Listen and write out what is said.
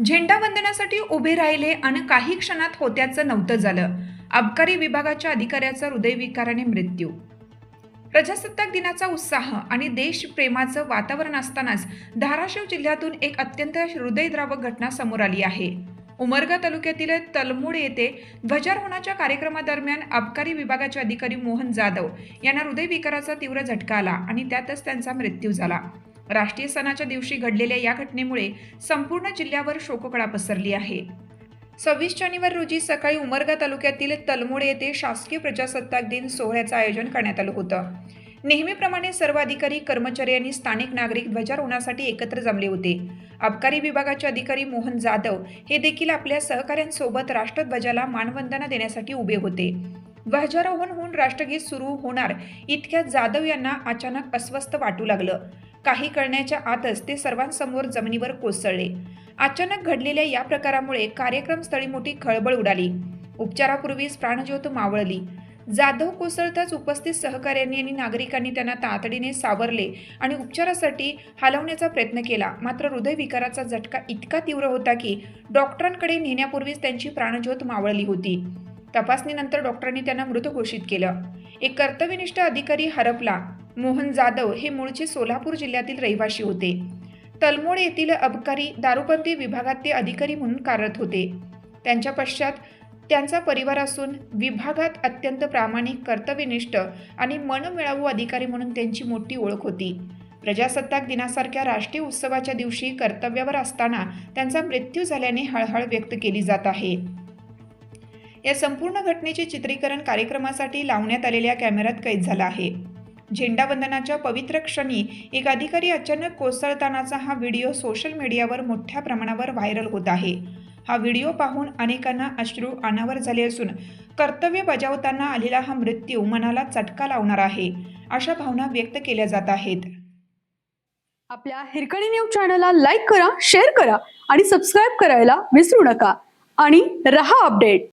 झेंडा वंदनासाठी उभे राहिले आणि काही क्षणात होत्याचं नव्हतं झालं. अबकारी विभागाच्या अधिकाऱ्याचा हृदयविकाराने मृत्यू. प्रजासत्ताक दिनाचा उत्साह आणि देशप्रेमाचं वातावरण असतानाच धाराशिव जिल्ह्यातून एक अत्यंत हृदयद्रावक घटना समोर आली आहे. उमरगा तालुक्यातील तलमूड येथे ध्वजारोहणाच्या कार्यक्रमादरम्यान अबकारी विभागाचे अधिकारी मोहन जाधव यांना हृदयविकाराचा तीव्र झटका आला आणि त्यातच त्यांचा मृत्यू झाला. राष्ट्रीय सणाच्या दिवशी घडलेल्या या घटनेमुळे संपूर्ण जिल्ह्यावर शोककळा पसरली आहे. सव्वीस जानेवारी रोजी सकाळी उमरगा तालुक्यातील तलमोड येथे शासकीय प्रजासत्ताक दिन सोहळ्याचं आयोजन करण्यात आलं होतं. नेहमीप्रमाणे सर्व अधिकारी कर्मचारी आणि स्थानिक नागरिक ध्वजारोहणासाठी एकत्र जमले होते. अबकारी विभागाचे अधिकारी मोहन जाधव हे देखील आपल्या सहकाऱ्यांसोबत राष्ट्रध्वजाला मानवंदना देण्यासाठी उभे होते. ध्वजारोहण होऊन राष्ट्रगीत सुरू होणार इतक्यात जाधव यांना अचानक अस्वस्थ वाटू लागलं. काही करण्याच्या आतच ते सर्वांसमोर जमिनीवर कोसळले. अचानक घडलेल्या या प्रकारामुळे कार्यक्रमस्थळी मोठी खळबळ उडाली. उपचारापूर्वीच प्राणज्योत मावळली. जाधव कोसळताच उपस्थित सहकाऱ्यांनी आणि नागरिकांनी त्यांना तातडीने सावरले आणि उपचारासाठी हलवण्याचा प्रयत्न केला. मात्र हृदयविकाराचा झटका इतका तीव्र होता की डॉक्टरांकडे नेण्यापूर्वीच त्यांची प्राणज्योत मावळली होती. तपासणीनंतर डॉक्टरांनी त्यांना मृत घोषित केलं. एक कर्तव्यनिष्ठ अधिकारी हरपला. मोहन जाधव हे मूळचे सोलापूर जिल्ह्यातील रहिवासी होते. तलमोड येथील अबकारी दारूबंदी विभागात ते अधिकारी म्हणून कार्यरत होते. त्यांच्या पश्चात त्यांचा परिवार असून विभागात अत्यंत प्रामाणिक कर्तव्यनिष्ठ आणि मनमिळावू अधिकारी म्हणून त्यांची मोठी ओळख होती. प्रजासत्ताक दिनासारख्या राष्ट्रीय उत्सवाच्या दिवशी कर्तव्यावर असताना त्यांचा मृत्यू झाल्याने हळहळ व्यक्त केली जात आहे. या संपूर्ण घटनेचे चित्रीकरण कार्यक्रमासाठी लावण्यात आलेल्या कॅमेऱ्यात कैद झालं आहे. झेंडावंदनाच्या पवित्र क्षणी एक अधिकारी अचानक कोसळतानाचा हा व्हिडिओ सोशल मीडियावर मोठ्या प्रमाणावर व्हायरल होत आहे. हा व्हिडिओ पाहून अनेकांना अश्रू अनावर झाले असून कर्तव्य बजावताना आलेला हा मृत्यू मनाला चटका लावणार आहे अशा भावना व्यक्त केल्या जात आहेत. आपल्या हिरकणी न्यूज चॅनलला लाईक करा शेअर करा आणि सबस्क्राईब करायला विसरू नका. आणि रहा अपडेट.